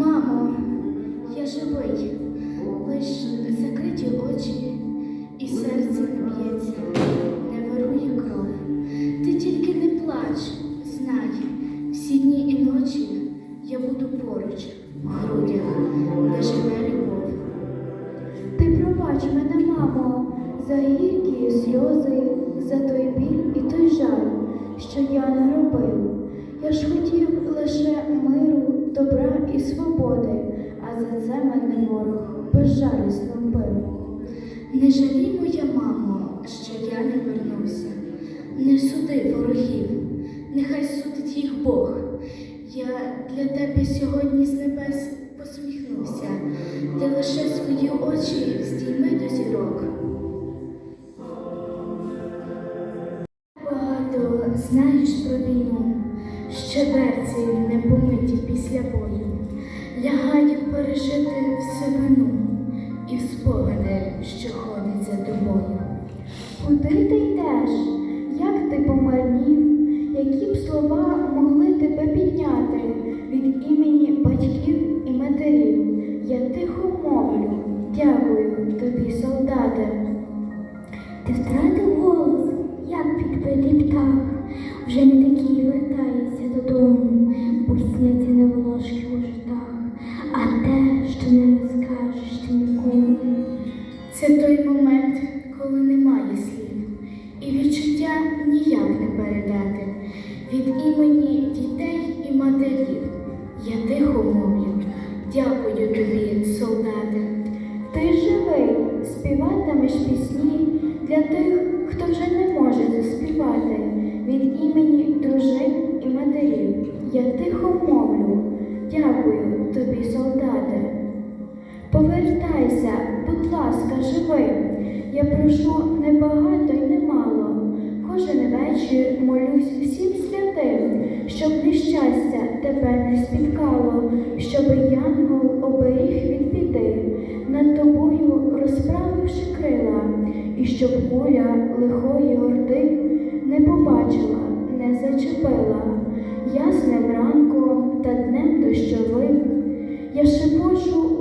Мамо, я живий, лиш закриті очі, і серце не б'ється, не вирує кров. Ти тільки не плач, знай, всі дні і ночі я буду поруч, в грудях, де живе любов. Ти пробач мене, мамо, а за це мене ворог безжалісно вбив. Не жалій, моя мамо, що я не вернуся. Не суди ворогів, нехай судить їх Бог. Я для тебе сьогодні з небес посміхнуся, ти лише свої очі здійми до зірок. Багато знаєш про війну, що берці не помиті після бою, лягає пережити всю вину і спогади, що ходить за тобою. Куди ти йдеш? Як ти помарнів? Які б слова могли тебе підняти від імені батьків і матерів? Я тихо мовлю, дякую тобі, солдате. Ти втратив голос, як підбитий птах, вже не такий вертається додому, бо ніяк не передати. Від імені дітей і матерів я тихо мовлю, дякую тобі, солдати. Ти живий, співатимеш пісні для тих, хто вже не може заспівати. Від імені дружин і матерів я тихо мовлю, дякую тобі, солдате. Повертайся, будь ласка, живи. Я прошу не багато й не мало. Кожен вечір молюсь всім святим, щоб нещастя тебе не спіткало, щоб янгол оберіг від біди, над тобою розправивши крила, і щоб куля лихої орди не побачила, не зачепила. Ясним ранком та днем дощовим я шепочу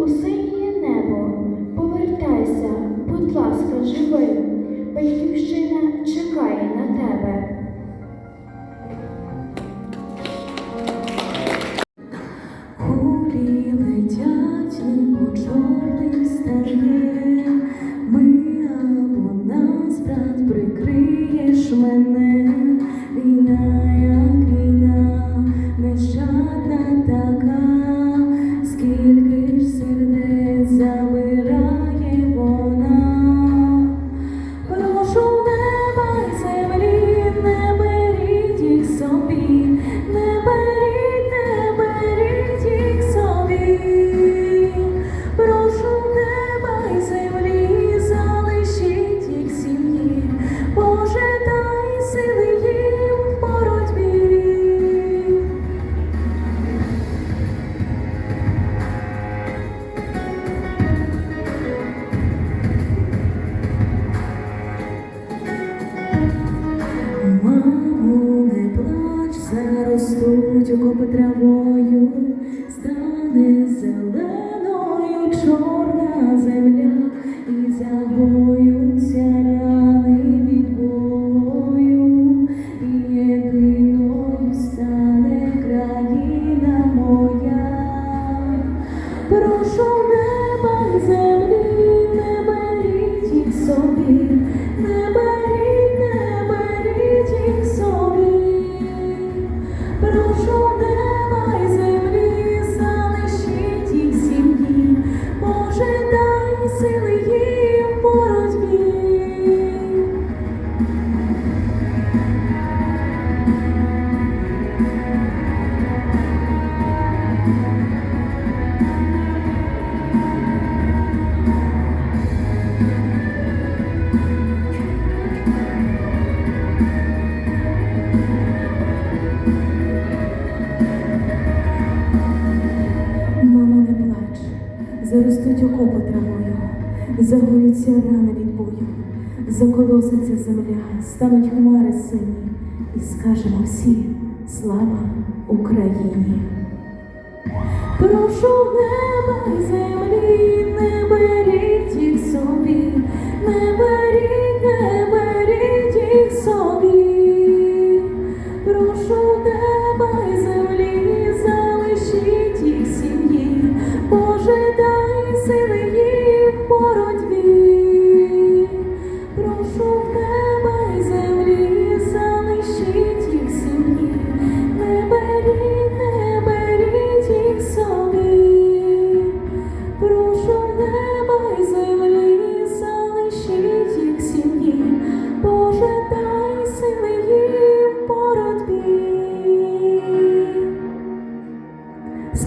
мене, плач, заростуть окопи травою, стане заростуть окопи травою, загоються рани від бою, заколоситься земля, стануть хмари сині, і скажемо всі слава Україні. Про Прошу неба й землі, не беріть їх собі,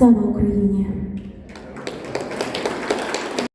Слава Україні.